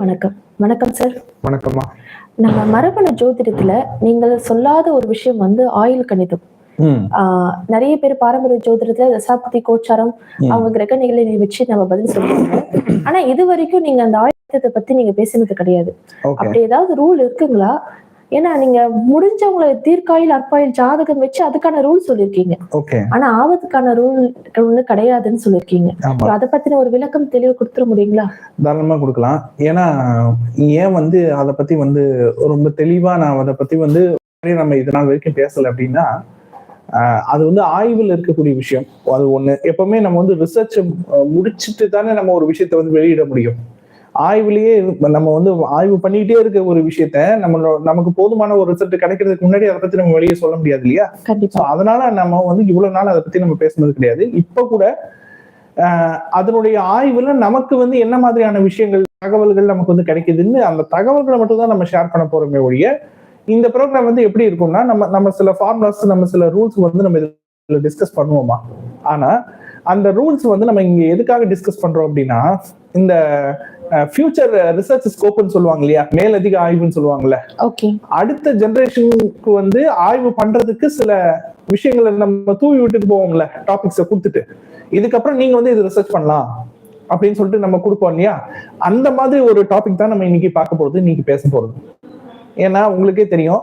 வணக்கம். வணக்கம் சார் வணக்கம்மா. நம்ம மரபணு ஜோதிடத்துல நீங்கள் சொல்லாத ஒரு விஷயம் வந்து ஆயுள் கணிதம். நிறைய பேர் பாரம்பரிய ஜோதிடத்துல தசாப்தி கோச்சாரம். அவங்க கிரக நிலையை வச்சு நம்ம பதில் சொல்லுவாங்க. ஆனா இது வரைக்கும் நீங்க அந்த ஆயுதத்தை பத்தி நீங்க பேசினது கிடையாது. அப்படி ஏதாவது ரூல் இருக்குங்களா? ஏன்னா நீங்க முடிஞ்சவங்களை தீர்க்காயில் அற்பாயில் ஜாதகம் வச்சு அதுக்கான ரூல் சொல்லியிருக்கீங்க. ஓகே. ஆனா ஆபத்துக்கான ரூல் ஒண்ணு கிடையாதுன்னு சொல்லியிருக்கீங்க. ஆமா. அதை பத்தின ஒரு விளக்கம் தெளிவு கொடுத்துட முடியுங்களா? தாராளமா கொடுக்கலாம். ஏன்னா ஏன் வந்து அதை பத்தி வந்து ரொம்ப தெளிவா நான் அதை பத்தி வந்து நம்ம இது நாள் வரைக்கும் பேசல அப்படின்னா அது வந்து ஆய்வில் இருக்கக்கூடிய விஷயம். அது ஒண்ணு. எப்பவுமே நம்ம வந்து ரிசர்ச் முடிச்சுட்டு தானே நம்ம ஒரு விஷயத்த வந்து வெளியிட முடியும். ஆய்வுலயே நம்ம வந்து ஆய்வு பண்ணிக்கிட்டே இருக்க ஒரு விஷயத்த நம்ம நமக்கு போதுமான ஒரு ரிசல்ட் கிடைக்கிறதுக்கு முன்னாடி அதை பத்தி நம்ம வெளியே சொல்ல முடியாது இல்லையா? கண்டிப்பா. அதனால நம்ம வந்து இவ்வளவு நாள் அதை பத்தி நம்ம பேசுனது கிடையாது. இப்ப கூட அதனுடைய ஆய்வுல நமக்கு வந்து என்ன மாதிரியான விஷயங்கள் தகவல்கள் நமக்கு வந்து கிடைக்குதுன்னு அந்த தகவல்களை மட்டும் தான் நம்ம ஷேர் பண்ண போறோமே ஒழிய இந்த ப்ரோக்ராம் வந்து எப்படி இருக்கும்னா நம்ம நம்ம சில ஃபார்முலாஸ் நம்ம சில ரூல்ஸ் வந்து நம்ம இதுல டிஸ்கஸ் பண்ணுவோமா? ஆனா அந்த ரூல்ஸ் வந்து நம்ம இங்க எதுக்காக டிஸ்கஸ் பண்றோம் அப்படின்னா இந்த ஃபியூச்சர் ரிசர்ச் ஸ்கோப்னு சொல்லுவாங்க இல்லையா? மேலதிக ஆய்வுன்னு சொல்லுவாங்கல்ல. ஓகே அடுத்த ஜெனரேஷனுக்கு வந்து ஆய்வு பண்றதுக்கு சில விஷயங்களை நம்ம தூவி விட்டுட்டு போவோம்ல டாபிக்ஸை கொடுத்துட்டு. இதுக்கப்புறம் நீங்க வந்து இது ரிசர்ச் பண்ணலாம் அப்படின்னு சொல்லிட்டு நம்ம கொடுப்போம் இல்லையா? அந்த மாதிரி ஒரு டாபிக் தான் நம்ம இன்னைக்கு பார்க்க போறது இன்னைக்கு பேச போறது. ஏன்னா உங்களுக்கே தெரியும்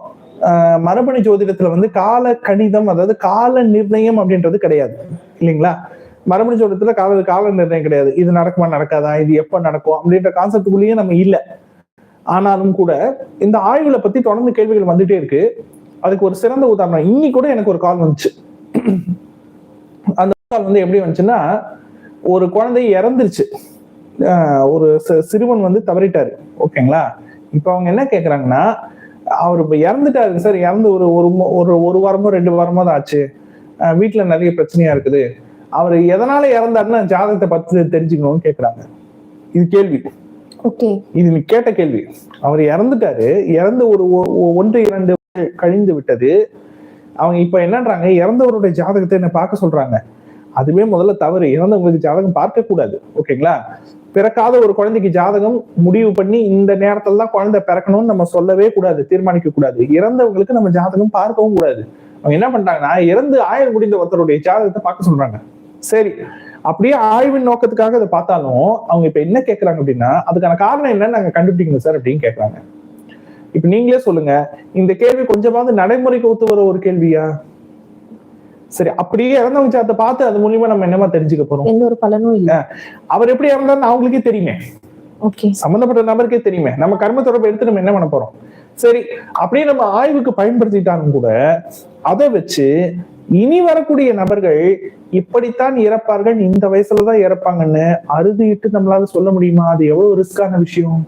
மரபணு ஜோதிடத்துல வந்து கால கணிதம் அதாவது கால நிர்ணயம் அப்படின்றது கிடையாது இல்லைங்களா? மறுபடியும் சொல்றதுல கால கால நிர்ணயம் கிடையாது. இது நடக்குமா நடக்காதா? இது எப்ப நடக்கும்? அப்படின்ற கான்செப்டுக்குள்ளேயே நம்ம இல்ல. ஆனாலும் கூட இந்த ஆய்வுகளை பத்தி தொடர்ந்து கேள்விகள் வந்துட்டே இருக்கு. அதுக்கு ஒரு சிறந்த உதாரணம். இன்னி கூட எனக்கு ஒரு கால் வந்துச்சு. அந்த கால் வந்து எப்படி வந்துச்சுன்னா ஒரு குழந்தை இறந்துருச்சு. ஒரு சிறுவன் வந்து தவறிட்டாரு. ஓகேங்களா? இப்போ அவங்க என்ன கேக்குறாங்கன்னா அவர் இப்ப இறந்துட்டாரு சார். இறந்து ஒரு ஒரு மோ- ஒரு ஒரு வாரமோ ரெண்டு வாரமோ தான் ஆச்சு. வீட்டில் வீட்டுல நிறைய பிரச்சனையா இருக்குது. அவர் எதனால இறந்தாருன்னு ஜாதகத்தை பத்தி தெரிஞ்சுக்கணும்னு கேக்குறாங்க. இது கேள்வி. இது நீ கேட்ட கேள்வி. அவர் இறந்துட்டாரு. இறந்து ஒரு ஒன்று இரண்டு கழிந்து விட்டது. அவங்க இப்ப என்னன்றாங்க? இறந்தவருடைய ஜாதகத்தை என்ன பார்க்க சொல்றாங்க. அதுவே முதல்ல தவறு. இறந்தவங்களுக்கு ஜாதகம் பார்க்க கூடாது. ஓகேங்களா? பிறக்காத ஒரு குழந்தைக்கு ஜாதகம் முடிவு பண்ணி இந்த நேரத்துல தான் குழந்தை பிறக்கணும்னு நம்ம சொல்லவே கூடாது. தீர்மானிக்க கூடாது. இறந்தவங்களுக்கு நம்ம ஜாதகம் பார்க்கவும் கூடாது. அவங்க என்ன பண்றாங்கன்னா இறந்து ஆயுள் முடிந்த ஒருத்தருடைய ஜாதகத்தை பார்க்க சொல்றாங்க. சரி. அப்படியே ஆய்வின் நோக்கத்துக்காக அதை பார்த்தாலும் அவங்க இப்ப என்ன கேக்குறாங்க அப்படின்னா அதுக்கான காரணம் என்ன நாங்க கண்டுபிடிக்கணும் சார் அப்படின்னு கேக்குறாங்க. இப்ப நீங்களே சொல்லுங்க இந்த கேள்வி கொஞ்சமாவது நடைமுறைக்கு ஒத்து வர ஒரு கேள்வியா? சரி அப்படியே இறந்தவங்க ஜாதத்தை பார்த்து அது மூலியமா நம்ம என்னமா தெரிஞ்சுக்க போறோம்? எந்த ஒரு பலனும் இல்ல. அவர் எப்படி இறந்தாருன்னு அவங்களுக்கே தெரியுமே. ஓகே. சம்பந்தப்பட்ட நபருக்கே தெரியுமே. நம்ம கர்ம தொடர்பு எடுத்து நம்ம என்ன பண்ண போறோம்? சரி அப்படியே நம்ம ஆய்வுக்கு பயன்படுத்திட்டாலும் கூட அதை வச்சு இனி வரக்கூடிய நபர்கள் இப்படித்தான் இறப்பார்கள். இந்த வயசுலதான் இறப்பாங்கன்னு அறுதிட்டு நம்மளால சொல்ல முடியுமா? அது எவ்வளவு ரிஸ்கான விஷயம்?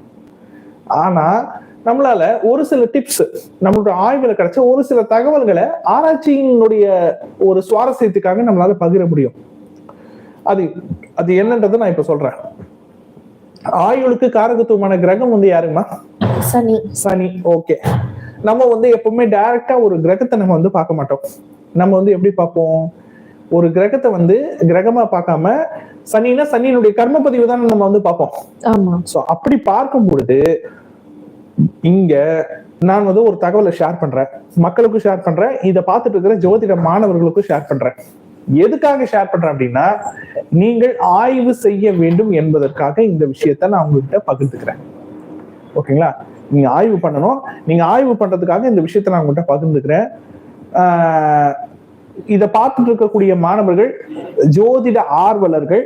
ஆனா நம்மளால ஒரு சில டிப்ஸ் நம்மளோட ஆய்வுல கிடைச்ச ஒரு சில தகவல்களை ஆராய்ச்சியினுடைய ஒரு சுவாரஸ்யத்துக்காக நம்மளால பகிர முடியும். அது அது என்னன்றதை நான் இப்ப சொல்றேன். ஆயுளுக்கு காரகத்துவமான கிரகம் வந்து யாருமா சனி. சனி. ஓகே. நம்ம வந்து எப்பவுமே டைரக்டா ஒரு கிரகத்தை நம்ம வந்து பார்க்க மாட்டோம். நம்ம வந்து எப்படி பார்ப்போம்? ஒரு கிரகத்தை வந்து கிரகமா பார்க்காம சனினா சனியினுடைய கர்ம பதிவு தான் நம்ம வந்து பார்ப்போம். சோ அப்படி பார்க்கும் பொழுது இங்க நான் வந்து ஒரு தகவலை ஷேர் பண்றேன். மக்களுக்கும் ஷேர் பண்றேன். இதை பார்த்துட்டு இருக்கிற ஜோதிட மாணவர்களுக்கும் ஷேர் பண்றேன். எதுக்காக ஷேர் பண்றேன் அப்படின்னா நீங்கள் ஆய்வு செய்ய வேண்டும் என்பதற்காக இந்த விஷயத்த நான் உங்ககிட்ட பகிர்ந்துக்கிறேன். ஓகேங்களா? நீங்க ஆய்வு பண்ணணும். நீங்க ஆய்வு பண்றதுக்காக இந்த விஷயத்த நான் உங்ககிட்ட பகிர்ந்துக்கிறேன். ஆஹ் இதை பார்த்துட்டு இருக்கக்கூடிய மாணவர்கள் ஜோதிட ஆர்வலர்கள்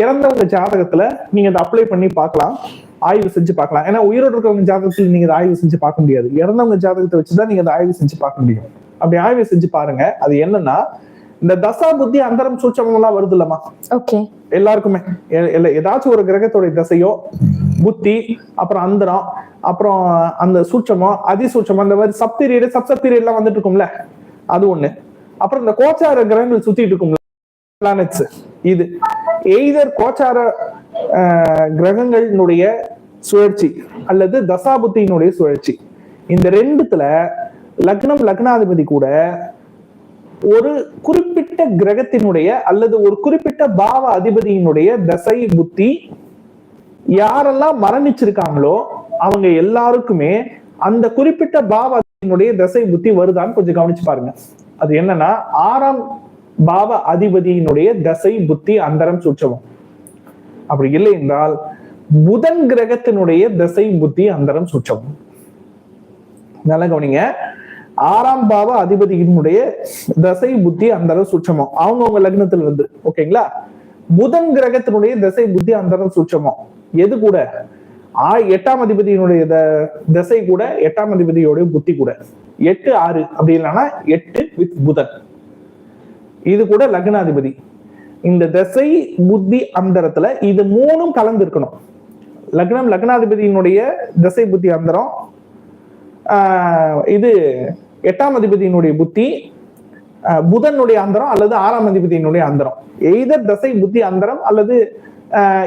இறந்தவங்க ஜாதகத்துல நீங்க அதை அப்ளை பண்ணி பார்க்கலாம் ஆய்வு செஞ்சு பார்க்கலாம். ஏன்னா உயிரோடு இருக்கிறவங்க ஜாதகத்துல நீங்க இதை ஆய்வு செஞ்சு பார்க்க முடியாது. இறந்தவங்க ஜாதகத்தை வச்சுதான் நீங்க அதை ஆய்வு செஞ்சு பார்க்க முடியும். அப்படி ஆய்வு செஞ்சு பாருங்க. அது என்னன்னா இந்த தசா புத்தி அந்தரம் சூட்சமம் எல்லாம் வருது இல்லம்மா? ஓகே எல்லாருக்குமே. ஏதாச்சும் ஒரு கிரகத்தோட தசையோ புத்தி அப்புறம் அந்தரம் அப்புறம் அந்த சூட்சமோ அதிசூட்சமோ அந்த மாதிரி sub period sub sub period எல்லாம் வந்துட்டு இருக்கும்ல? அது ஒண்ணு. அப்புறம் இந்த கோச்சார கிரகங்கள் சுத்திட்டு இருக்கும் பிளானட்ஸ் இது எய்தர் கோச்சார கிரகங்களினுடைய சுழற்சி அல்லது தசாபுத்தியினுடைய சுழற்சி. இந்த ரெண்டுத்துல லக்னம் லக்னாதிபதி கூட ஒரு குறிப்பிட்ட கிரகத்தினுடைய அல்லது ஒரு குறிப்பிட்ட பாவ அதிபதியினுடைய தசை புத்தி யாரெல்லாம் மரணிச்சிருக்காங்களோ அவங்க எல்லாருக்குமே அந்த குறிப்பிட்ட பாவத்தினுடைய தசை புத்தி வருதான்னு கொஞ்சம் கவனிச்சு பாருங்க. அது என்னன்னா ஆறாம் பாவ அதிபதியினுடைய தசை புத்தி அந்தரம் சூட்சமம். அப்படி இல்லை என்றால் புதன் கிரகத்தினுடைய தசை புத்தி அந்தரம் சூட்சமம். நல்லா கவனிங்க. ஆறாம் பாவ அதிபதியினுடைய தசை புத்தி அந்தரம் சூட்சமம். அவங்கவுங்க லக்னத்துல இருந்து ஓகேங்களா? புதன் கிரகத்தினுடைய தசை புத்தி அந்தரம் சூட்சமம். எது கூட? ஆ எட்டாம் அதிபதியினுடைய த- தசை கூட எட்டாம் அதிபதியோட புத்தி கூட. எட்டு ஆறு அப்படி இல்லைன்னா எட்டு வித் புதன். இது கூட லக்னாதிபதி. இந்த தசை புத்தி அந்தரத்துல இது மூணும் கலந்து இருக்கணும் லக்னம் லக்னாதிபதியினுடைய தசை புத்தி அந்தரம். இது எட்டாம் அதிபதியினுடைய புத்தி புதனுடைய அந்தரம் அல்லது ஆறாம் அதிபதியினுடைய அந்தரம். எய்தர் தசை புத்தி அந்தரம் அல்லது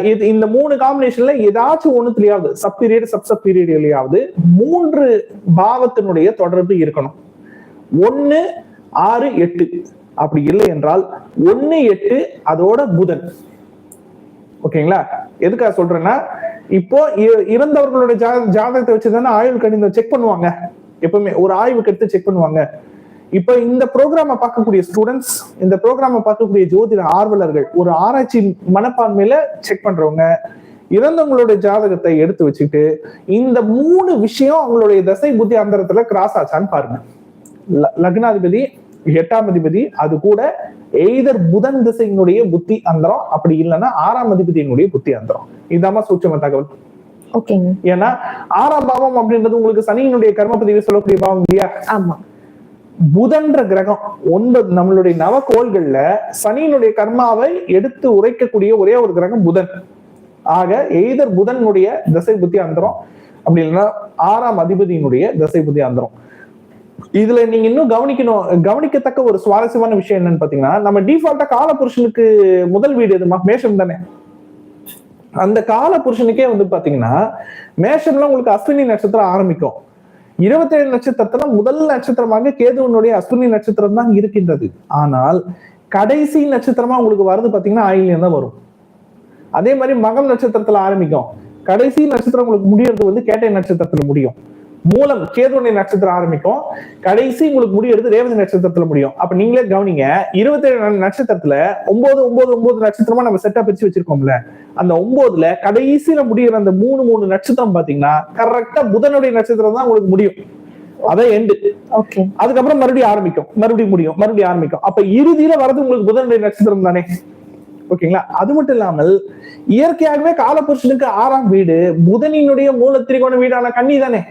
இது இந்த மூணு காம்பினேஷன்ல ஏதாச்சும் ஒண்ணுத்துலயாவது சப் பீரியட் சப் சப் பீரியட்லயாவது மூன்று பாவத்தினுடைய தொடர்பு இருக்கணும். ஒன்னு ஆறு எட்டு. அப்படி இல்லை என்றால் ஒன்னு எட்டு அதோட புதன். ஓகேங்களா? எதுக்காக சொல்றேன்னா இப்போ இ- இறந்தவர்களுடைய ஜாதகத்தை வச்சு தானே ஆயுள் கணிதம் செக் பண்ணுவாங்க. எப்பவுமே ஒரு ஆய்வுக்கு எடுத்து செக் பண்ணுவாங்க. இப்போ இந்த ப்ரோக்ராம பார்க்கக்கூடிய ஸ்டூடெண்ட்ஸ் இந்த ப்ரோக்ராம பார்க்கக்கூடிய ஜோதிட ஆர்வலர்கள் ஒரு ஆராய்ச்சி மனப்பான்மையில செக் பண்றவங்க இறந்தவங்களுடைய ஜாதகத்தை எடுத்து வச்சுக்கிட்டு இந்த மூணு விஷயம் அவங்களுடைய தசை புத்தி அந்தரத்துல கிராஸ் ஆச்சான்னு பாருங்க. லக்னாதிபதி எட்டாம் அதிபதி அது கூட எய்தர் புதன் திசையினுடைய புத்தி அந்தரம் அப்படி இல்லைன்னா ஆறாம் அதிபதியினுடைய புத்தி அந்தரம். இதாம சூட்சம தகவல். ஏன்னா ஆறாம் பாவம் அப்படின்றது உங்களுக்கு சனியினுடைய கர்மபதியை சொல்லக்கூடிய பாவம் இல்லையா? ஆமா. புதன்ற கிரகம் ஒன்பது நம்மளுடைய நவகோள்கள்ல சனியினுடைய கர்மாவை எடுத்து உரைக்கக்கூடிய ஒரே ஒரு கிரகம் புதன். ஆக எய்தர் புதனுடைய தசை புத்தி அந்தரம். அப்படி இல்லைன்னா ஆறாம் அதிபதியினுடைய தசை புத்தி அந்தரம். இதுல நீங்க இன்னும் கவனிக்கணும் கவனிக்கத்தக்க ஒரு சுவாரஸ்யமான விஷயம் என்னன்னு பாத்தீங்கன்னா நம்ம டிஃபால்ட்டா காலபுருஷனுக்கு முதல் வீடு எதுமா? மேஷம் தானே. அந்த கால புருஷனுக்கே வந்து பாத்தீங்கன்னா மேஷம்ல உங்களுக்கு அஸ்வினி நட்சத்திரம் ஆரம்பிக்கும். இருபத்தேழு நட்சத்திரத்துல முதல் நட்சத்திரமாக கேதுவனுடைய அஸ்வினி நட்சத்திரம் தான் இருக்கின்றது. ஆனால் கடைசி நட்சத்திரமா உங்களுக்கு வருது பாத்தீங்கன்னா ஆயிலியம் தான் வரும். அதே மாதிரி மகம் நட்சத்திரத்துல ஆரம்பிக்கும். கடைசி நட்சத்திரம் உங்களுக்கு முடியறது வந்து கேட்டை நட்சத்திரத்துல முடியும். மூலம் கேதுவனுடைய நட்சத்திரம் ஆரம்பிக்கும். கடைசி உங்களுக்கு முடியறது ரேவதி நட்சத்திரத்துல முடியும். அப்ப நீங்களே கவனிங்க இருபத்தேழு நட்சத்திரத்துல ஒன்பது ஒன்பது ஒன்பது நட்சத்திரமா நம்ம செட்டா பிரிச்சு வச்சிருக்கோம்ல. அந்த ஒன்பதுல கடைசியில முடியிற அந்த மூணு மூணு நட்சத்திரம் பாத்தீங்கன்னா கரெக்டா புதனுடைய நட்சத்திரம் தான் உங்களுக்கு முடியும். அதான் எண்டு அதுக்கப்புறம் மறுபடியும் ஆரம்பிக்கும். மறுபடியும் முடியும் மறுபடியும் ஆரம்பிக்கும். அப்ப இறுதியில வரது உங்களுக்கு புதனுடைய நட்சத்திரம் தானே. ஓகேங்களா அது மட்டும் இல்லாமல் இயற்கையாகவே காலபுருஷனுக்கு ஆறாம் வீடு புதனினுடைய மூல திரிகோண வீடான கன்னி தானே.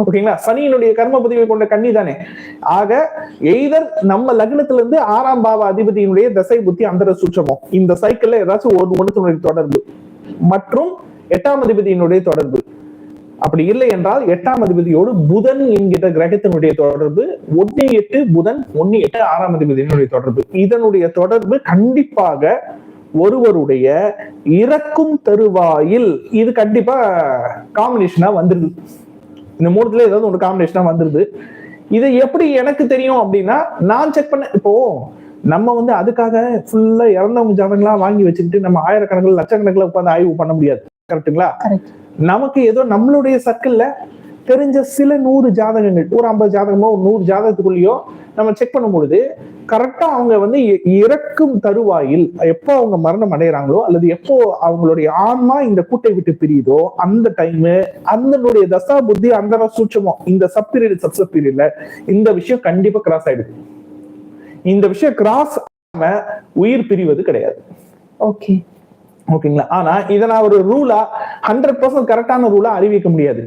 ஓகேங்களா? சனியினுடைய கர்ம பதிவை கொண்ட கன்னி தானே. ஆக எய்தர் நம்ம லக்னத்துல இருந்து ஆறாம் பாவ அதிபதியினுடைய தசை புத்தி அந்தர சுற்றமம் இந்த சைக்கிள்ல ஏதாச்சும் ஒரு ஒன்றுத்தினுடைய தொடர்பு. மற்றும் எட்டாம் அதிபதியினுடைய தொடர்பு. அப்படி இல்லை என்றால் எட்டாம் அதிபதியோடு புதன் என்கிற கிரகத்தினுடைய தொடர்பு ஒன்னு எட்டு புதன் ஒன்னு எட்டு ஆறாம் அதிபதியினுடைய தொடர்பு. இதனுடைய தொடர்பு கண்டிப்பாக ஒருவருடைய இறக்கும் தருவாயில் இது கண்டிப்பா காம்பினேஷனா வந்துருது. இந்த மூணுத்துல ஏதாவது ஒரு காம்பினேஷனா வந்துருது. இது எப்படி எனக்கு தெரியும் அப்படின்னா நான் செக் பண்ண இப்போ நம்ம வந்து அதுக்காக ஃபுல்லா இறந்தவங்க ஜாதகங்களா வாங்கி வச்சுக்கிட்டு நம்ம ஆயிரக்கணக்கில் லட்சக்கணக்கில் உட்காந்து ஆய்வு பண்ண முடியாது. கரெக்ட்டுங்களா கரெக்ட் நமக்கு ஏதோ நம்மளுடைய சர்க்கிள்ல தெரிஞ்ச சில நூறு ஜாதகங்கள் ஒரு ஐம்பது ஜாதகமோ ஒரு நூறு ஜாதகத்துக்குள்ளேயோ நம்ம செக் பண்ணும் பொழுது கரெக்டா அவங்க வந்து இறக்கும் தருவாயில் எப்போ அவங்க மரணம் அடைகிறாங்களோ அல்லது எப்போ அவங்களுடைய ஆன்மா இந்த கூட்டை விட்டு பிரியுதோ அந்த டைம் அதனுடைய தசா புத்தி அந்த சூட்சமோ இந்த சப் பீரியட் சப் சப் பீரியட்ல இந்த விஷயம் கண்டிப்பா கிராஸ் ஆயிடுது. இந்த விஷயம் கிராஸ் உயிர் பிரிவது கிடையாது. ஓகே ஓகேங்களா ஆனா இதை நான் ஒரு ரூலா ஹண்ட்ரட் பர்சன்ட் கரெக்டான ரூலா அறிவிக்க முடியாது.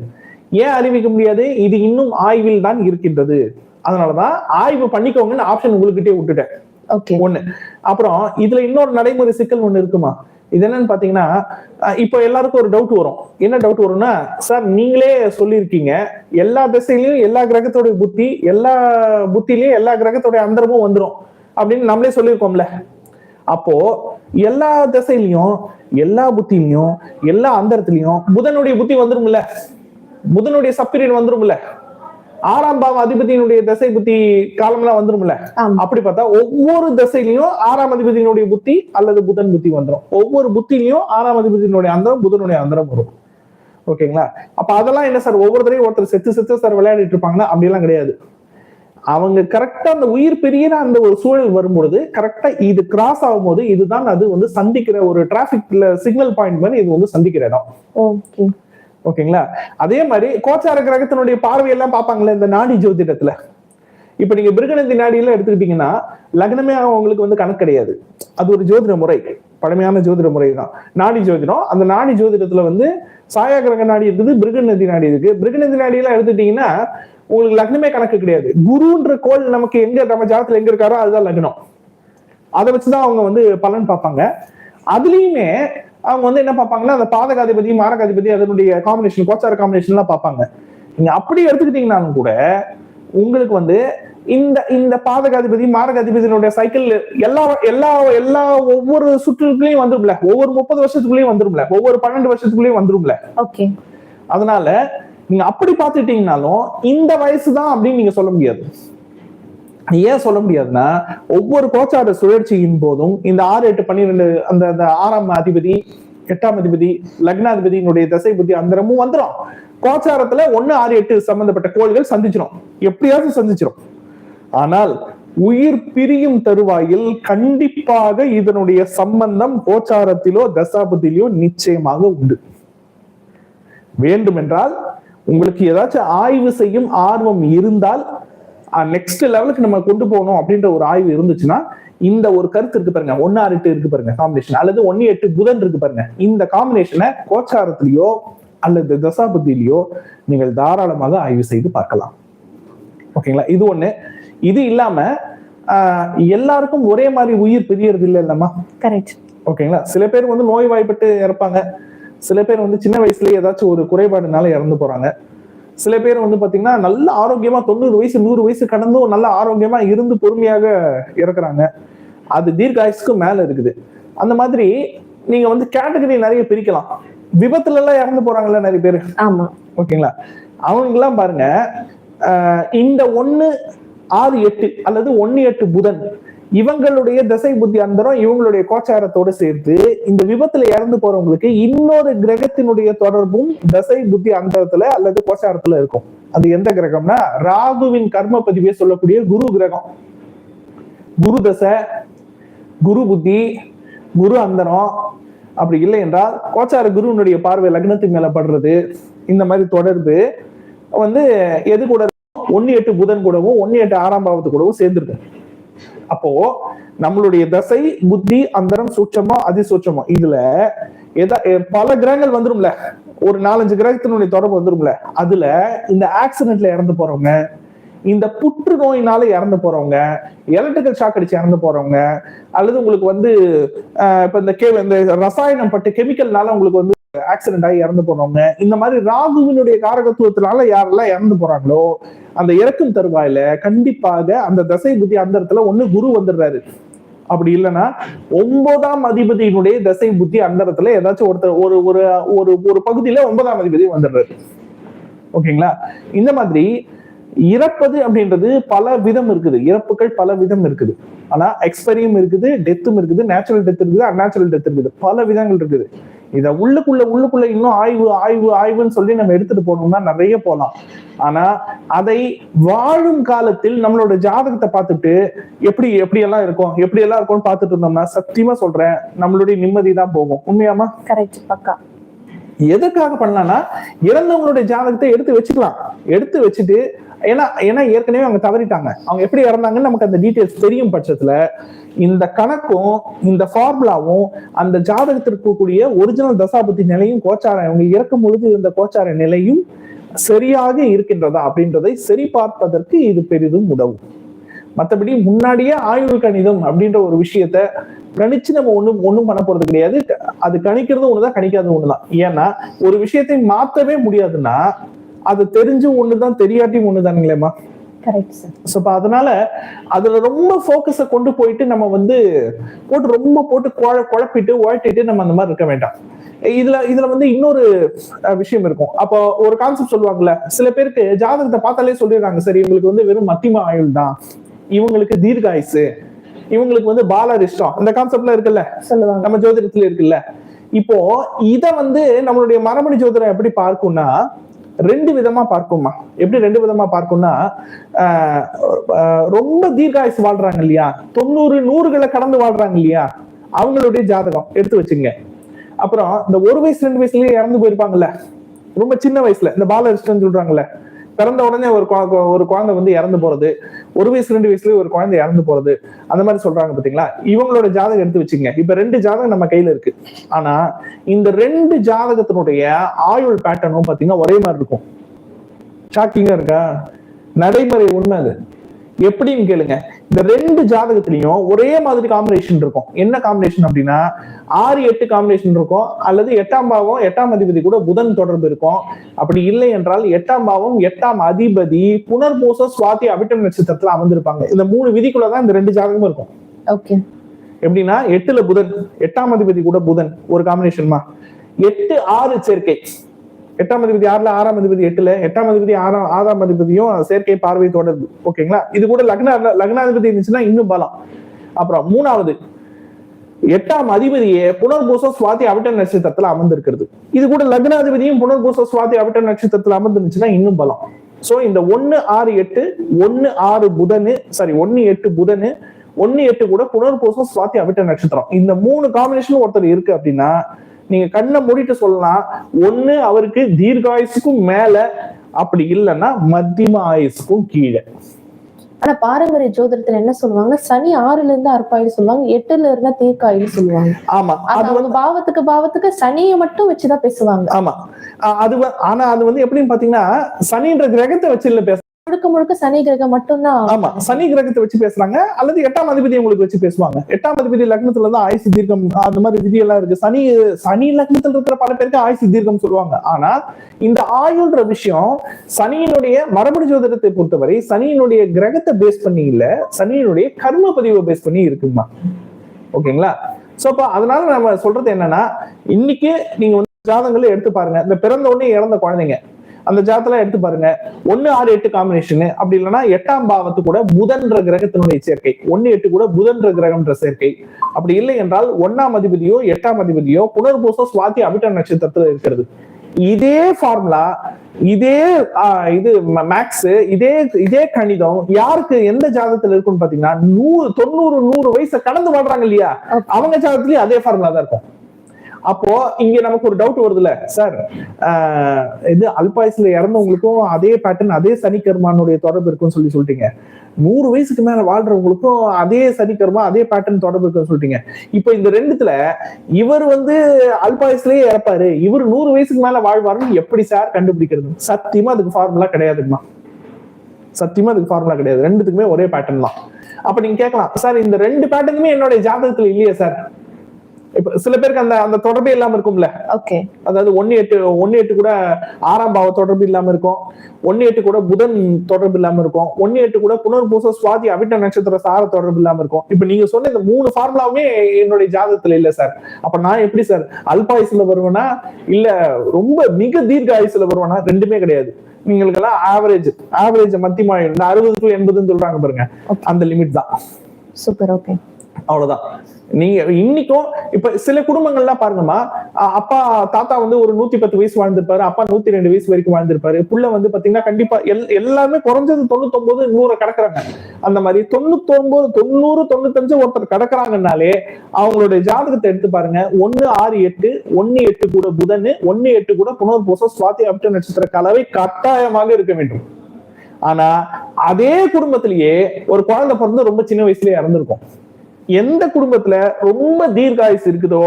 ஏன் அறிவிக்க முடியாது? இது இன்னும் ஆய்வில் தான் இருக்கின்றது. அதனாலதான் ஆய்வு பண்ணிக்கோங்கன்னு ஆப்ஷன் உங்ககிட்டயே விட்டுட்டேன். ஒண்ணு. அப்புறம் இதுல இன்னொரு நடைமுறை சிக்கல் ஒண்ணு இருக்குமா? இது என்னன்னு பாத்தீங்கன்னா இப்போ எல்லாருக்கும் ஒரு டவுட் வரும். என்ன டவுட் வரும்னா சார் நீங்களே சொல்லியிருக்கீங்க. எல்லா திசையிலயும் எல்லா கிரகத்தோட புத்தி எல்லா புத்திலயும் எல்லா கிரகத்தோட அந்தரமும் வந்துரும். அப்படின்னு நம்மளே சொல்லியிருக்கோம்ல. அப்போ எல்லா திசையிலையும் எல்லா புத்திலையும் எல்லா அந்தரத்திலையும் புதனுடைய புத்தி வந்துரும்ல. புதனுடைய சப்பிரியன் வந்துரும்ல. ஆறாம் பாவ அதிபதியினுடைய தசை புத்தி காலம்லாம் வந்துரும்ல. அப்படி பார்த்தா ஒவ்வொரு திசையிலையும் ஆறாம் அதிபதியினுடைய புத்தி அல்லது புதன் புத்தி வந்துரும். ஒவ்வொரு புத்திலையும் ஆறாம் அதிபதியினுடைய அந்தரம் புதனுடைய அந்தரம் வரும். ஓகேங்களா? அப்ப அதெல்லாம் என்ன சார்? ஒவ்வொரு தடவையும் ஒருத்தர் செத்து செத்து சார் விளையாடிட்டு இருப்பாங்கன்னா அப்படிலாம் கிடையாது. அவங்க கரெக்டா அந்த உயிர் பெரியற அந்த ஒரு சூழல் வரும்பொழுது கரெக்டா இது கிராஸ் ஆகும்போது இதுதான் அது வந்து சந்திக்கிற ஒரு டிராபிக்ல சிக்னல் பாயிண்ட் மாதிரி இது வந்து சந்திக்கிற இடம். ஓகே ஓகேங்களா? அதே மாதிரி கோச்சார கிரகத்தினுடைய பார்வையெல்லாம் பார்ப்பாங்களே இந்த நாடி ஜோதிடத்துல. இப்ப நீங்க பிருகநந்தி நாடியில எடுத்துக்கிட்டீங்கன்னா லக்னமே அவங்களுக்கு வந்து கணக்கு கிடையாது. அது ஒரு ஜோதிட முறை. பழமையான ஜோதிட முறை தான். நாடி ஜோதிடம். அந்த நாடி ஜோதிடத்துல வந்து சாயா கிரக நாடி இருக்குது பிருகநந்தி நாடி இருக்கு. பிருகநந்தி நாடியெல்லாம் எடுத்துட்டீங்கன்னா உங்களுக்கு லக்னமே கணக்கு கிடையாது. குருன்ற கோள் நமக்கு எங்க நம்ம ஜாதத்துல எங்க இருக்காரோ அதுதான் லக்னம். அதை வச்சுதான் அவங்க வந்து பலன் பார்ப்பாங்க. அதுலயுமே அவங்க வந்து என்ன பார்ப்பாங்கன்னா அந்த பாதகாதிபதி மாரகாதிபதி அதனுடைய காம்பினேஷன் கோச்சார காம்பினேஷன் எல்லாம் பார்ப்பாங்க. நீங்க அப்படி எடுத்துக்கிட்டீங்கன்னாலும் கூட உங்களுக்கு வந்து இந்த இந்த பாதகாதிபதி மாரகாதிபதியினுடைய சைக்கிள் எல்லா எல்லா எல்லா ஒவ்வொரு சுற்றுக்குள்ளேயும் வந்துரும்ல. ஒவ்வொரு முப்பது வருஷத்துக்குள்ளேயும் வந்துரும்ல. ஒவ்வொரு பன்னெண்டு வருஷத்துக்குள்ளேயும் வந்துரும்ல. ஓகே அதனால நீங்க அப்படி பார்த்துட்டீங்கனாலும் இந்த வயசு தான் அப்படின்னு நீங்க சொல்ல முடியாது. ஏன் சொல்ல முடியாதுன்னா ஒவ்வொரு கோச்சார சுழற்சியின் போதும் இந்த ஆறு எட்டு பன்னிரெண்டு அந்த அந்த ஆறாம் அதிபதி எட்டாம் அதிபதி லக்னாதிபதியினுடைய தசை புத்தி அந்தரமும் வந்துடும் கோச்சாரத்துல ஒண்ணு ஆறு எட்டு சம்பந்தப்பட்ட கோள்கள் சந்திச்சிடும் எப்படியாவது சந்திச்சிடும் ஆனால் உயிர் பிரியும் தருவாயில் கண்டிப்பாக இதனுடைய சம்பந்தம் கோச்சாரத்திலோ தசாபதியிலோ நிச்சயமாக உண்டு. வேண்டுமென்றால் உங்களுக்கு ஏதாச்சும் ஆய்வு செய்யும் ஆர்வம் இருந்தால் நெக்ஸ்ட் லெவலுக்கு நம்ம கொண்டு போகணும் அப்படின்ற ஒரு ஆய்வு இருந்துச்சுன்னா இந்த ஒரு கருத்து இருக்கு பாருங்க. ஒன்னு ஆறு எட்டு இருக்கு பாருங்க காம்பினேஷன் அல்லது ஒன்னு எட்டு புதன் இருக்கு பாருங்க. இந்த காம்பினேஷனை கோச்சாரத்திலேயோ அல்லது தசாபதியிலையோ நீங்கள் தாராளமாக ஆய்வு செய்து பார்க்கலாம். ஓகேங்களா இது ஒண்ணு. இது இல்லாம ஆஹ், எல்லாருக்கும் ஒரே மாதிரி உயிர் பிரியறது இல்லை இல்லம்மா. கரெக்ட் ஓகேங்களா சில பேர் வந்து நோய் வாய்ப்பட்டு இறப்பாங்க. சில பேர் வந்து சின்ன வயசுலயே ஏதாச்சும் ஒரு குறைபாடுனால இறந்து போறாங்க. சில பேர் வந்து பாத்தீங்கன்னா நல்ல ஆரோக்கியமா தொண்ணூறு வயசு நூறு வயசு கடந்தும் நல்ல ஆரோக்கியமா இருந்து பொறுமையாக இறக்குறாங்க. அது தீர்காயுசுக்கு மேல இருக்குது. அந்த மாதிரி நீங்க வந்து கேட்டகரி நிறைய பிரிக்கலாம். விபத்துல எல்லாம் இறந்து போறாங்கல்ல நிறைய பேர். ஆமா. ஓகேங்களா? அவங்களுக்குலாம் பாருங்க ஆஹ் இந்த ஒண்ணு ஆறு எட்டு அல்லது ஒன்னு எட்டு புதன் இவங்களுடைய திசை புத்தி அந்தரம் இவங்களுடைய கோச்சாரத்தோட சேர்த்து இந்த விபத்துல இறந்து போறவங்களுக்கு இன்னொரு கிரகத்தினுடைய தொடர்பும் தசை புத்தி அந்தரத்துல அல்லது கோச்சாரத்துல இருக்கும். அது எந்த கிரகம்னா ராகுவின் கர்ம பதிவே சொல்லக்கூடிய குரு கிரகம். குரு தசை குரு புத்தி குரு அந்தரம். அப்படி இல்லை என்றால் கோச்சார குருவினுடைய பார்வை லக்னத்தின் மேல படுறது இந்த மாதிரி தொடர்பு வந்து எது கூட ஒன்னு எட்டு புதன் கூடவும் ஒன்னு எட்டு ஆறாம் பாவத்து கூடவும் சேர்ந்துருக்கு அப்போ நம்மளுடைய தசை புத்தி அந்தரம் சூட்சமா அதிசூட்சமா இதுல எதா பல கிரகங்கள் வந்துரும்ல. ஒரு நாலஞ்சு கிரகத்தினுடைய தொடர்பு வந்துரும்ல. அதுல இந்த ஆக்சிடென்ட்ல இறந்து போறவங்க இந்த புற்று நோயினால இறந்து போறவங்க எலக்ட்ரிக்கல் ஷாக் அடிச்சு இறந்து போறவங்க அல்லது உங்களுக்கு வந்து இப்ப இந்த கே இந்த ரசாயனம் பட்டு கெமிக்கல்னால உங்களுக்கு வந்து ஆக்சிடென்ட் ஆகி இறந்து போனவங்க இந்த மாதிரி ராகுவினுடைய காரகத்துவத்தினால யாரெல்லாம் இறந்து போறாங்களோ அந்த இறக்கும் தருவாயில கண்டிப்பாக அந்த தசை புத்தி அந்த இடத்துல ஒண்ணு குரு வந்துடுறாரு. அப்படி இல்லைன்னா ஒன்பதாம் அதிபதியினுடைய தசை புத்தி அந்த இடத்துல ஏதாச்சும் ஒருத்தர் ஒரு ஒரு ஒரு ஒரு பகுதியில ஒன்பதாம் அதிபதி வந்துடுறாரு. ஓகேங்களா? இந்த மாதிரி இறப்பது அப்படின்றது பல விதம் இருக்குது. இறப்புகள் பல விதம் இருக்குது. ஆனா எக்ஸ்பரியும் இருக்குது டெத்தும் இருக்குது நேச்சுரல் டெத் இருக்குது அந்நேச்சுரல் டெத் இருக்குது. பல விதங்கள் இருக்குது. இத உள்ளுக்குள்ள உள்ளுக்குள்ள இன்னும் ஆய்வு ஆய்வு ஆய்வுன்னு சொல்லி நம்ம எடுத்துட்டு போனோம்னா நிறைய போலாம். ஆனா அதை வாழும் காலத்தில் நம்மளோட ஜாதகத்தை பார்த்துட்டு எப்படி எப்படி எல்லாம் இருக்கும் எப்படி எல்லாம் இருக்கும்னு பார்த்துட்டு இருந்தோம்னா சத்தியமா சொல்றேன் நம்மளுடைய நிம்மதி தான் போகும். உண்மையாமா கரெக்ட் பக்கா. எதுக்காக பண்ணலாம்னா இறந்தவங்களுடைய ஜாதகத்தை எடுத்து வச்சுக்கலாம். எடுத்து வச்சுட்டு ஏன்னா ஏன்னா ஏற்கனவே அவங்க தவறிட்டாங்க. அவங்க எப்படி இறந்தாங்கன்னு நமக்கு அந்த டீட்டெயில்ஸ் தெரியும் பட்சத்துல இந்த கணக்கும் இந்த ஃபார்முலாவும் அந்த ஜாதகத்திற்கு கூடிய ஒரிஜினல் தசாபதி நிலையும் கோச்சார அவங்க இறக்கும் பொழுது இருந்த கோச்சார நிலையும் சரியாக இருக்கின்றதா அப்படின்றதை சரி பார்ப்பதற்கு இது பெரிதும் உதவும். மத்தபடி முன்னாடியே ஆயுள் கணிதம் அப்படின்ற ஒரு விஷயத்த கணிச்சு நம்ம ஒண்ணும் ஒண்ணும் பண்ண போறது கிடையாது. அது கணிக்கிறது ஒண்ணுதான் கணிக்காத ஒண்ணுதான். ஏன்னா ஒரு விஷயத்தை மாத்தவே முடியாதுன்னா அது தெரிஞ்சு ஒண்ணுதான் தெரியாட்டியும் ஒண்ணுதானுங்களேம்மா. ஸோ இப்போ அதனால அதுல ரொம்ப ஃபோக்கஸை கொண்டு போயிட்டு நம்ம வந்து போட்டு ரொம்ப போட்டு குழ குழப்பிட்டு உழட்டிட்டு நம்ம அந்த மாதிரி இருக்க வேண்டாம். இதுல இதுல வந்து இன்னொரு விஷயம் இருக்கும். அப்போ ஒரு கான்செப்ட் சொல்லுவாங்கல்ல சில பேருக்கு ஜாதகத்தை பார்த்தாலே சொல்லிடுறாங்க சரி இவங்களுக்கு வந்து வெறும் மத்தியம ஆயுள் தான். இவங்களுக்கு தீர்காயுசு இவங்களுக்கு வந்து பாலரிஷ்டம் இந்த கான்செப்ட்ல இருக்குல்ல? நம்ம ஜோதிடத்துல இருக்குல்ல? இப்போ இத வந்து நம்மளுடைய மரபணு ஜோதிடம் எப்படி பார்க்கும்னா ரெண்டு விதமா பார்க்கும்மா. எப்படி ரெண்டு விதமா பார்க்கும்னா ரொம்ப தீர்காயுசு வாழ்றாங்க இல்லையா? தொண்ணூறு நூறுகளை கடந்து வாழ்றாங்க இல்லையா? அவங்களுடைய ஜாதகம். எடுத்து வச்சுங்க. அப்புறம் இந்த ஒரு வயசு ரெண்டு வயசுலயே இறந்து போயிருப்பாங்கல்ல? ரொம்ப சின்ன வயசுல இந்த பாலரிஷ்டம் சொல்றாங்கல்ல பிறந்த உடனே ஒரு ஒரு குழந்தை வந்து இறந்து போறது. ஒரு வயசு ரெண்டு வயசுலயே ஒரு குழந்தை இறந்து போறது. அந்த மாதிரி சொல்றாங்க பாத்தீங்களா? இவங்களோட ஜாதகம் எடுத்து வச்சுங்க இப்ப ரெண்டு ஜாதகம் நம்ம கையில இருக்கு. ஆனா இந்த ரெண்டு ஜாதகத்தினுடைய ஆயுள் பேட்டர்னும் பாத்தீங்கன்னா ஒரே மாதிரி இருக்கும். ஷாக்கிங்கா இருக்கா? நடைமுறை உண்மை அது. எப்படின்னு கேளுங்க. இந்த ரெண்டு ஜாதகத்திலையும் ஒரே மாதிரி காம்பினேஷன் இருக்கும். என்ன காம்பினேஷன் அப்படின்னா ஆறு எட்டு காம்பினேஷன் இருக்கும். அல்லது எட்டாம் பாவம் எட்டாம் அதிபதி கூட புதன் தொடர்பு இருக்கும். அப்படி இல்லை என்றால் எட்டாம் பாவம் எட்டாம் அதிபதி புனர்பூச சுவாதி அவிட்டம் நட்சத்திரத்துல அமர்ந்திருப்பாங்க. இந்த மூணு விதிக்குள்ளதான் இந்த ரெண்டு ஜாதகமும் இருக்கும். ஓகே எப்படின்னா எட்டுல புதன் எட்டாம் அதிபதி கூட புதன் ஒரு காம்பினேஷன்மா எட்டு ஆறு சேர்க்கை. எட்டாம் அதிபதி ஆறுல ஆறாம் அதிபதி எட்டுல எட்டாம் அதிபதி ஆறாம் ஆறாம் அதிபதியும் செயற்கை பார்வை தொடர்பு. ஓகேங்களா இது கூட லக்ன லக்னாதிபதி இருந்துச்சுன்னா இன்னும் பலம். அப்புறம் மூணாவது எட்டாம் அதிபதியே புனர்பூச சுவாதி அவிட்ட நட்சத்திரத்துல அமர்ந்திருக்கிறது. இது கூட லக்னாதிபதியும் புனர்பூச சுவாதி அவிட்ட நட்சத்திரத்துல அமர்ந்துருந்துச்சுன்னா இன்னும் பலம். சோ இந்த ஒன்னு ஆறு எட்டு ஒன்னு ஆறு புதனு சாரி ஒன்னு எட்டு புதனு ஒன்னு எட்டு கூட புனர்பூசம் சுவாதி அவிட்ட நட்சத்திரம். இந்த மூணு காம்பினேஷன் ஒருத்தர் இருக்கு அப்படின்னா நீங்க கண்ணை மூடிட்டு சொல்லலாம். ஒண்ணு அவருக்கு தீர்காயுசுக்கும் மேல அப்படி இல்லைன்னா மத்தியம ஆயுசுக்கும் கீழே. ஆனா பாரம்பரிய ஜோதிடத்துல என்ன சொல்லுவாங்க சனி ஆறுல இருந்து அற்பாயில் சொல்லுவாங்க எட்டுல இருந்தா தீர்க்காயில் சொல்லுவாங்க. ஆமா. அது அவங்க பாவத்துக்கு பாவத்துக்கு சனியை மட்டும் வச்சுதான் பேசுவாங்க. ஆமா. அது ஆனா அது வந்து எப்படின்னு பாத்தீங்கன்னா சனின்ற கிரகத்தை வச்சு இல்ல பேச முழுக்க முழுக்க சனி கிரகம் மட்டும்தான் ஆமா சனி கிரகத்தை வச்சு பேசுறாங்க அல்லது எட்டாம் அதிபதி உங்களுக்கு வச்சு பேசுவாங்க. எட்டாம் அதிபதி லக்னத்துல தான் ஆயுசு தீர்க்கம் அந்த மாதிரி விதி எல்லாம் இருக்கு. சனி சனி லக்னத்துல இருக்கிற பல பேருக்கு ஆயுசு தீர்க்கம் சொல்லுவாங்க. ஆனா இந்த ஆயுள்ன்ற விஷயம் சனியினுடைய மரபணு ஜோதிடத்தை பொறுத்தவரை சனியினுடைய கிரகத்தை பேஸ் பண்ணி இல்ல சனியினுடைய கர்ம பதிவை பேஸ் பண்ணி இருக்குமா ஓகேங்களா? சோ அப்ப அதனால நம்ம சொல்றது என்னன்னா இன்னைக்கு நீங்க வந்து ஜாதங்களை எடுத்து பாருங்க. இந்த பிறந்த உடனே இறந்த குழந்தைங்க. அந்த ஜாதகம் எடுத்து பாருங்க. ஒன்னு ஆறு எட்டு காம்பினேஷன் அப்படி இல்லைன்னா எட்டாம் பாவத்து கூட புதன்ற கிரகத்தினுடைய சேர்க்கை. ஒன்னு எட்டு கூட புதன்ற கிரகம்ன்ற சேர்க்கை. அப்படி இல்லை என்றால் ஒன்னாம் அதிபதியோ எட்டாம் அதிபதியோ புனர்பூசம் சுவாதி அபிட்ட நட்சத்திரத்துல இருக்கிறது. இதே ஃபார்முலா இதே ஆஹ், இது மேக்ஸ் இதே இதே கணிதம் யாருக்கு எந்த ஜாதகத்துல இருக்குன்னு பாத்தீங்கன்னா நூறு தொண்ணூறு நூறு வயசு கடந்து வாழ்றாங்க இல்லையா? அவங்க ஜாதகத்துலயும் அதே ஃபார்முலா தான் இருக்கும். அப்போ இங்க நமக்கு ஒரு டவுட் வருதுல்ல சார் ஆஹ், இது அல்பாயுஸ்ல இறந்தவங்களுக்கும் அதே பேட்டர்ன் அதே சனிக்கர்மானுடைய தொடர்பு இருக்குன்னு சொல்லி சொல்லிட்டீங்க. நூறு வயசுக்கு மேல வாழ்றவங்களுக்கும் அதே சனிக்கர்மா அதே பேட்டர்ன் தொடர்பு இருக்குன்னு சொல்லிட்டீங்க. இப்போ இந்த ரெண்டுத்துல இவர் வந்து அல்பாயுஸ்லயே இறப்பாரு. இவர் நூறு வயசுக்கு மேல வாழ்வாருன்னு எப்படி சார் கண்டுபிடிக்கிறது? சத்தியமா அதுக்கு ஃபார்முலா கிடையாதுமா சத்தியமா அதுக்கு ஃபார்முலா கிடையாது. ரெண்டுத்துக்குமே ஒரே பேட்டர்ன் தான். அப்ப நீங்க கேட்கலாம் சார் இந்த ரெண்டு பேட்டர்னுமே என்னுடைய ஜாதகத்துல இல்லையே சார் இப்ப சில பேருக்கு அந்த அந்த தொடர்பே இல்லாம இருக்கும்ல. ஓகே அதாவது ஒன்னு எட்டு ஒன்னு எட்டு கூட ஆறாம் பாவ தொடர்பு இல்லாம இருக்கும். ஒன்னு எட்டு கூட புதன் தொடர்பு இல்லாம இருக்கும். ஒன்னு எட்டு கூட புனர்பூச சுவாதி அவிட்ட நட்சத்திர சார தொடர்பு இல்லாம இருக்கும். இப்ப நீங்க சொன்ன இந்த மூணு ஃபார்முலாவுமே என்னுடைய ஜாதகத்துல இல்ல சார் அப்ப நான் எப்படி சார் அல்பாயுசுல வருவேனா? இல்ல ரொம்ப மிக தீர்க்க ஆயுசுல வருவேனா? ரெண்டுமே கிடையாது. நீங்களுக்கெல்லாம் ஆவரேஜ் ஆவரேஜ் மத்தியமாயம் இந்த அறுபது டு எண்பதுன்னு சொல்றாங்க பாருங்க. அந்த லிமிட் தான். சூப்பர் ஓகே அவ்வளவுதான். நீங்க இன்னைக்கும் இப்ப சில குடும்பங்கள்லாம் பாருங்கம்மா அப்பா தாத்தா வந்து ஒரு நூத்தி பத்து வயசு வாழ்ந்திருப்பாரு அப்பா நூத்தி ரெண்டு வயசு வரைக்கும் வாழ்ந்திருப்பாரு. புள்ள வந்து பாத்தீங்கன்னா கண்டிப்பா எல் எல்லாமே குறைஞ்சது தொண்ணூத்தொன்பது நூறு கடக்குறாங்க. அந்த மாதிரி தொண்ணூத்தொன்பது தொண்ணூறு தொண்ணூத்தஞ்சு ஒருத்தர் கடக்குறாங்கனாலே அவங்களுடைய ஜாதகத்தை எடுத்து பாருங்க. ஒன்னு ஆறு எட்டு ஒன்னு எட்டு கூட புதன் ஒன்னு எட்டு கூட புனர்பூசம் சுவாதி அப்ட நட்சத்திர கலவை கட்டாயமாக இருக்க வேண்டும். ஆனா அதே குடும்பத்திலேயே ஒரு குழந்தை பிறந்து ரொம்ப சின்ன வயசுலயே இறந்திருக்கும். எந்த குடும்பத்துல ரொம்ப தீர்காயுசு இருக்குதோ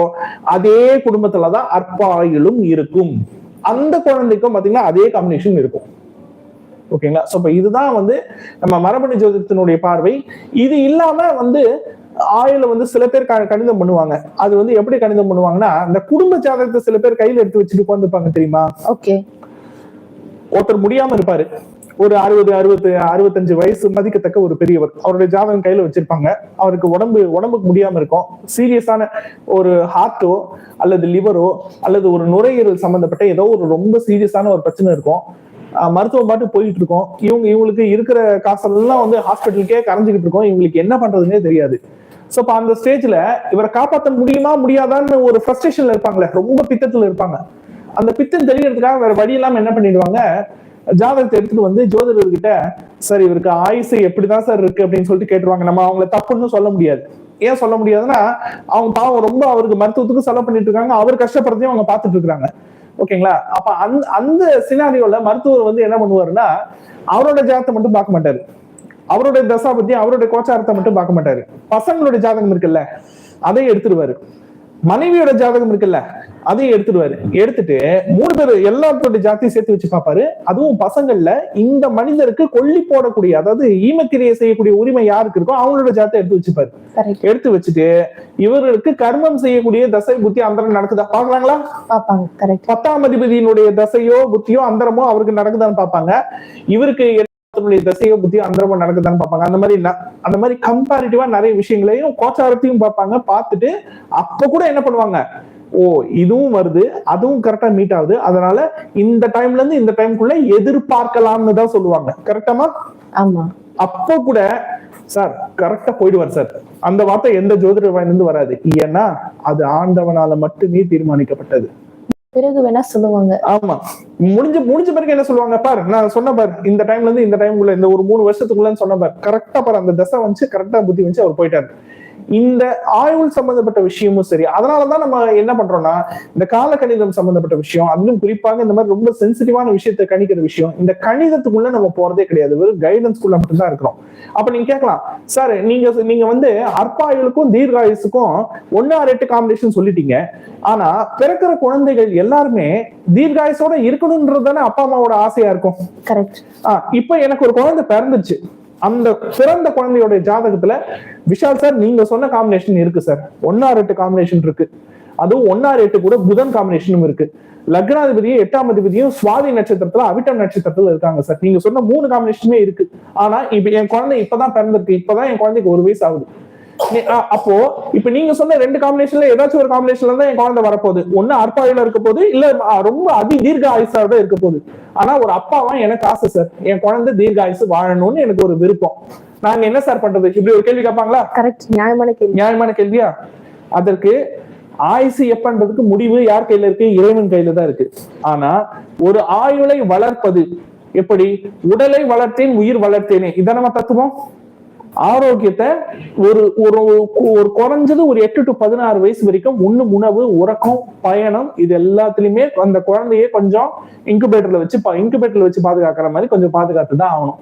அதே குடும்பத்துலதான் அற்பாயுளும் இருக்கும். அந்த குழந்தைக்கும் பாத்தீங்கன்னா அதே காம்பினேஷன் இருக்கும். ஓகேங்களா சோ இப்ப இதுதான் வந்து நம்ம மரபணு ஜோதிடத்தினுடைய பார்வை. இது இல்லாம வந்து ஆயுள வந்து சில பேர் கணிதம் பண்ணுவாங்க. அது வந்து எப்படி கணிதம் பண்ணுவாங்கன்னா இந்த குடும்ப ஜாதகத்தை சில பேர் கையில எடுத்து வச்சுட்டு உட்காந்துப்பாங்க தெரியுமா? ஓகே ஒருத்தர் முடியாம இருப்பாரு. ஒரு அறுபது அறுபத்து அறுபத்தஞ்சு வயசு மதிக்கத்தக்க ஒரு பெரியவர். அவருடைய ஜாதகம் கையில வச்சிருப்பாங்க. அவருக்கு உடம்பு உடம்புக்கு முடியாம இருக்கும். சீரியஸான ஒரு ஹார்ட்டோ அல்லது லிவரோ அல்லது ஒரு நுரையீரல் சம்பந்தப்பட்ட ஏதோ ஒரு ரொம்ப சீரியஸான ஒரு பிரச்சனை இருக்கும். மருத்துவம் பாட்டு போயிட்டு இருக்கோம். இவங்க இவங்களுக்கு இருக்கிற காசெல்லாம் வந்து ஹாஸ்பிட்டலுக்கே கரைஞ்சிக்கிட்டு இருக்கோம். இவங்களுக்கு என்ன பண்றதுன்னே தெரியாது. சோ அப்ப அந்த ஸ்டேஜ்ல இவரை காப்பாற்ற முடியுமா முடியாதான்னு ஒரு ஃப்ரஸ்ட்ரேஷன்ல இருப்பாங்களே. ரொம்ப பித்தத்துல இருப்பாங்க. அந்த பித்தம் தெரியறதுக்காக வேற வழி இல்லாம என்ன பண்ணிடுவாங்க? ஜாதகத்தை எடுத்துட்டு வந்து ஜோதிடர்கிட்ட சார் இவருக்கு ஆயுசு எப்படிதான் சார் இருக்கு? அப்படின்னு சொல்லிட்டு கேட்டுருவாங்க. நம்ம அவங்கள தப்புன்னு சொல்ல முடியாது. ஏன் சொல்ல முடியாதுன்னா அவங்க பாவம் ரொம்ப அவருக்கு மருத்துவத்துக்கு செலவு பண்ணிட்டு இருக்காங்க. அவர் கஷ்டப்படுறதையும் அவங்க பார்த்துட்டு இருக்காங்க. ஓகேங்களா? அப்ப அந்த அந்த சினாரியோல மருத்துவர் வந்து என்ன பண்ணுவாருன்னா அவரோட ஜாதகத்தை மட்டும் பார்க்க மாட்டாரு. அவருடைய தசா பத்தி அவருடைய கோச்சாரத்தை மட்டும் பார்க்க மாட்டாரு. பசங்களோட ஜாதகம் இருக்குல்ல அதை எடுத்துருவாரு. மனைவியோட ஜாதகம் இருக்குல்ல அதையும் எடுத்துருவாரு எடுத்துட்டு மூணு பேர் எல்லாத்தோட ஜாத்தியும் சேர்த்து வச்சு பார்ப்பாரு. அதுவும் பசங்கள்ல இந்த மனிதருக்கு கொல்லி போடக்கூடிய அதாவது ஈமக்கிரியை செய்யக்கூடிய உரிமை யாருக்கு இருக்கோ அவங்களோட ஜாத்தை எடுத்து வச்சுப்பாரு. எடுத்து வச்சுட்டு இவர்களுக்கு கர்மம் செய்யக்கூடிய தசை புத்தி அந்தரம் நடக்குதா? பாப்பாங்க கரெக்ட் பத்தாம் அதிபதியினுடைய தசையோ புத்தியோ அந்தரமோ அவருக்கு நடக்குதான்னு பார்ப்பாங்க. இவருக்கு தசையோ புத்தியோ அந்தரமோ நடக்குதான்னு பார்ப்பாங்க. அந்த மாதிரி அந்த மாதிரி கம்பேரிட்டிவா நிறைய விஷயங்களையும் கோச்சாரத்தையும் பார்ப்பாங்க. பார்த்துட்டு அப்ப கூட என்ன பண்ணுவாங்க? ஓ இதுவும் வருது அதுவும் கரெக்டா மீட் ஆகுது. அதனால இந்த டைம்ல இருந்து இந்த டைம்குள்ள எதிர்பார்க்கலாம்னு தான் சொல்லுவாங்க. கரெக்டாமா ஆமா. அப்போ கூட சார் கரெக்டா போயிடுவார் சார் அந்த வார்த்தை எந்த ஜோதிட வாயிலிருந்து வராது. ஏன்னா அது ஆண்டவனால மட்டுமே தீர்மானிக்கப்பட்டது. பிறகு வேணா சொல்லுவாங்க. ஆமா. முடிஞ்ச முடிஞ்ச பிறகு என்ன சொல்லுவாங்க? பாரு நான் சொன்ன பாரு இந்த டைம்ல இருந்து இந்த டைம்குள்ள இந்த ஒரு மூணு வருஷத்துக்குள்ளன்னு சொன்ன பாரு கரெக்டா பாரு அந்த தசை வந்து கரெக்டா புத்தி வச்சு அவர் போயிட்டாரு. இந்த ஆயுள் சம்பந்தப்பட்ட விஷயமும் சரி அதனாலதான் நம்ம என்ன பண்றோம்னா இந்த கால கணிதம் சம்பந்தப்பட்ட விஷயம் அதிலும் குறிப்பாக இந்த மாதிரி ரொம்ப சென்சிட்டிவான விஷயத்தை கணிக்கிற விஷயம் இந்த கணிதத்துக்குள்ள நம்ம போறதே கிடையாது. வெறும் கைடன்ஸ்குள்ள மட்டும்தான் இருக்கிறோம். அப்ப நீங்க கேட்கலாம் சார் நீங்க நீங்க வந்து அற்பாயுளுக்கும் தீர்காயுசுக்கும் ஒன்னா ரெட்டு காம்பினேஷன் சொல்லிட்டீங்க. ஆனா பிறக்கிற குழந்தைகள் எல்லாருமே தீர்காயுசோட இருக்கணும்ன்றது தானே அப்பா அம்மாவோட ஆசையா இருக்கும்? கரெக்ட் ஆஹ் இப்ப எனக்கு ஒரு குழந்தை பிறந்துச்சு அந்த பிறந்த குழந்தையோட ஜாதகத்துல விஷால் சார் நீங்க சொன்ன காம்பினேஷன் இருக்கு சார் ஒன்னா ரெட்டு காம்பினேஷன் இருக்கு. அதுவும் ஒன்னா ரெட்டு கூட புதன் காம்பினேஷனும் இருக்கு. லக்னாதிபதியும் எட்டாம் அதிபதியும் சுவாதி நட்சத்திரத்துல அவிட்டம் நட்சத்திரத்துல இருக்காங்க சார் நீங்க சொன்ன மூணு காம்பினேஷனுமே இருக்கு. ஆனா இப்ப என் குழந்தை இப்பதான் பிறந்திருக்கு. இப்பதான் என் குழந்தைக்கு ஒரு வயசு ஆகுது. அப்போ இப்ப நீங்க சொன்ன ரெண்டு காம்பினேஷன்ல ஏதாச்சும் ஒரு காம்பினேஷன்ல தான் என் குழந்தை வரப்போகுது. ஒண்ணு அற்பாயுல இருக்க போகுது இல்ல ரொம்ப அதி தீர்க்க ஆயுசாவோட இருக்க போகுது. ஆனா ஒரு அப்பாவா எனக்கு ஆசை சார் என் குழந்தை தீர்க்க ஆயுசு வாழணும்னு எனக்கு ஒரு விருப்பம். நாங்க என்ன சார் பண்றது? இப்படி ஒரு கேள்வி கேட்பாங்களா? கரெக்ட் நியாயமான கேள்வி. நியாயமான கேள்வியா? அதற்கு ஆயுசு எப்பன்றதுக்கு முடிவு யார் கையில இருக்கு? இறைவன் கையில தான் இருக்கு. ஆனா ஒரு ஆயுளை வளர்ப்பது எப்படி? உடலை வளர்த்தேன் உயிர் வளர்த்தேனே. இதான் தத்துவம்? ஆரோக்கியத்தை ஒரு ஒரு ஒரு குறைஞ்சது ஒரு எட்டு டு பதினாறு வயசு வரைக்கும் உண்ணும் உணவு உறக்கம் பயணம் இது எல்லாத்துலயுமே அந்த குழந்தைய கொஞ்சம் இன்குபேட்டர்ல வச்சு இன்குபேட்டர்ல வச்சு பாதுகாக்கிற மாதிரி கொஞ்சம் பாதுகாத்து தான் ஆகணும்.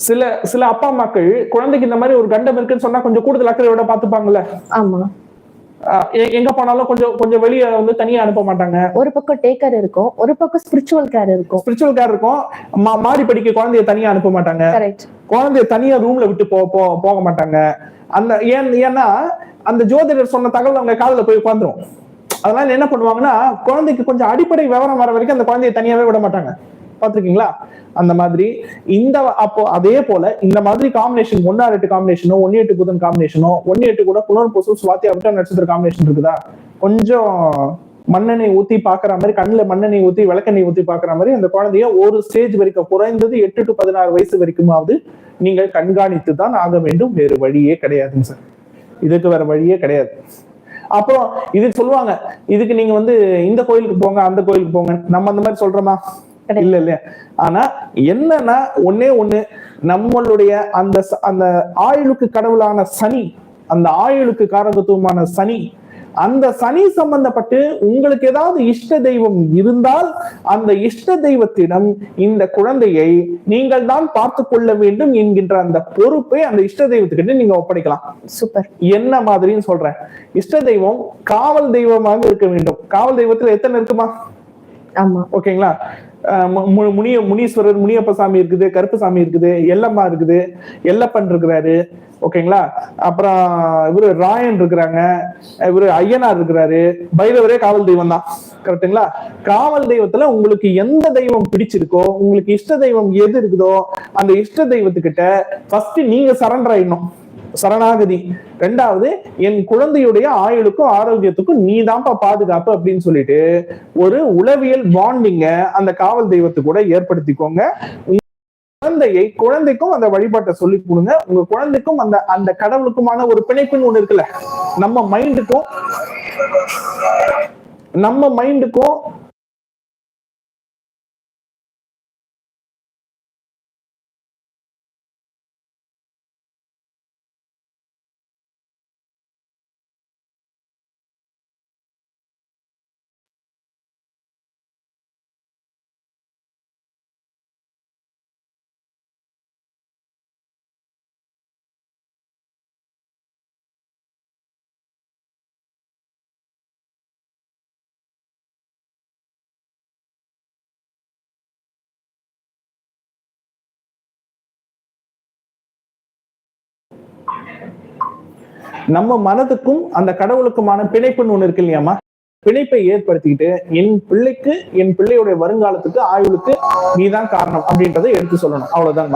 சில சில அப்பா அம்மாக்கள் குழந்தைக்கு இந்த மாதிரி ஒரு கண்டம் இருக்குன்னு சொன்னா கொஞ்சம் கூடுதல் அக்கறையோட பாத்துப்பாங்கல்ல ஆமா. எங்க போனாலும் கொஞ்சம் கொஞ்சம் வெளியே வந்து தனியா அனுப்ப மாட்டாங்க. ஒரு பக்கம் டேக்கர் இருக்கும் ஒரு பக்கம் ஸ்பிரிச்சுவல் கேர் இருக்கும். ஸ்பிரிச்சுவல் கேர் இருக்கும். மாடி படிக்க குழந்தைய தனியா அனுப்ப மாட்டாங்க. குழந்தைய தனியா ரூம்ல விட்டு போ- போக மாட்டாங்க. அந்த ஏன் ஏன்னா அந்த ஜோதிடர் சொன்ன தகவல் அவங்க காதுல போய் உட்காந்துரும் அதனால என்ன பண்ணுவாங்கன்னா குழந்தைக்கு கொஞ்சம் அடிப்படை விவரம் வர வரைக்கும் அந்த குழந்தைய தனியாவே விட மாட்டாங்க. பாத்திருக்கீங்களா அந்த மாதிரி இந்த அப்போ அதே போல இந்த மாதிரி காம்பினேஷன் ஒன்னா எட்டு காம்பினேஷனோ ஒன்னு எட்டு புதன் காம்பினேஷனோ ஒன்னு எட்டு கூட புனர் பொசு சுவாத்தி அவிட்ட நட்சத்திர காம்பினேஷன் இருக்குதா? கொஞ்சம் மண்ணெண்ணெய் ஊத்தி பாக்குற மாதிரி கண்ணுல மண்ணெண்ணெய் ஊத்தி விளக்கெண்ணெய் ஊத்தி பாக்குற மாதிரி அந்த குழந்தைய ஒரு ஸ்டேஜ் வரைக்கும் குறைந்தது எட்டு டு பதினாறு வயசு வரைக்குமாவது நீங்கள் கண்காணித்து தான் ஆக வேண்டும். வேறு வழியே கிடையாதுங்க சார். இதுக்கு வேற வழியே கிடையாது. அப்புறம் இது சொல்லுவாங்க இதுக்கு நீங்க வந்து இந்த கோயிலுக்கு போங்க அந்த கோயிலுக்கு போங்க நம்ம அந்த மாதிரி சொல்றோமா? இல்ல இல்ல. ஆனா என்னன்னா ஒண்ணே ஒண்ணு நம்மளுடைய அந்த அந்த ஆயுளுக்கு கடவுளான சனி அந்த ஆயுளுக்கு காரகத்துவமான சனி அந்த சனி சம்பந்தப்பட்டு உங்களுக்கு ஏதாவது இஷ்ட தெய்வம் இருந்தால் அந்த இஷ்ட தெய்வத்திடம் இந்த குழந்தையை நீங்கள் தான் பார்த்து கொள்ள வேண்டும் என்கின்ற அந்த பொறுப்பை அந்த இஷ்ட தெய்வத்துக்கிட்ட நீங்க ஒப்படைக்கலாம். சூப்பர். என்ன மாதிரின்னு சொல்றேன். இஷ்ட தெய்வம் காவல் தெய்வமாக இருக்க வேண்டும். காவல் தெய்வத்துல எத்தனை இருக்குமா? ஆமா. ஓகேங்களா? முனிய முனீஸ்வரர் முனியப்ப சாமி இருக்குது கருப்பசாமி இருக்குது எல்லம்மா இருக்குது எல்லப்பன் இருக்கிறாரு ஓகேங்களா? அப்புறம் இவரு ராயன் இருக்கிறாங்க இவரு ஐயனார் இருக்கிறாரு பைரவரே காவல் தெய்வம் தான் கரெக்ட்டுங்களா? காவல் தெய்வத்துல உங்களுக்கு எந்த தெய்வம் பிடிச்சிருக்கோ உங்களுக்கு இஷ்ட தெய்வம் எது இருக்குதோ அந்த இஷ்ட தெய்வத்துக்கிட்ட ஃபர்ஸ்ட் நீங்க சரண்டர் ஆயிடணும். சரணாகதி. ரெண்டாவது என் குழந்தையுடைய ஆயுளுக்கும் ஆரோக்கியத்துக்கும் நீ தான்ப்பா பாதுகாப்பு அப்படின்னு சொல்லிட்டு ஒரு உளவியல் பாண்டிங்க அந்த காவல் தெய்வத்து கூட ஏற்படுத்திக்கோங்க. குழந்தையை குழந்தைக்கும் அந்த வழிபாட்டை சொல்லி கொடுங்க. உங்க குழந்தைக்கும் அந்த அந்த கடவுளுக்குமான ஒரு பிணைப்புன்னு ஒண்ணு இருக்குல்ல நம்ம மைண்டுக்கும் நம்ம மைண்டுக்கும் நம்ம மனதுக்கும் அந்த கடவுளுக்குமான பிணைப்புன்னு ஒண்ணு இருக்கு இல்லையாமா பிணைப்பை ஏற்படுத்திக்கிட்டு என் பிள்ளைக்கு என் பிள்ளையுடைய வருங்காலத்துக்கு ஆயுளுக்கு நீதான் காரணம் அப்படின்றத எடுத்து சொல்லணும். அவ்வளவுதான்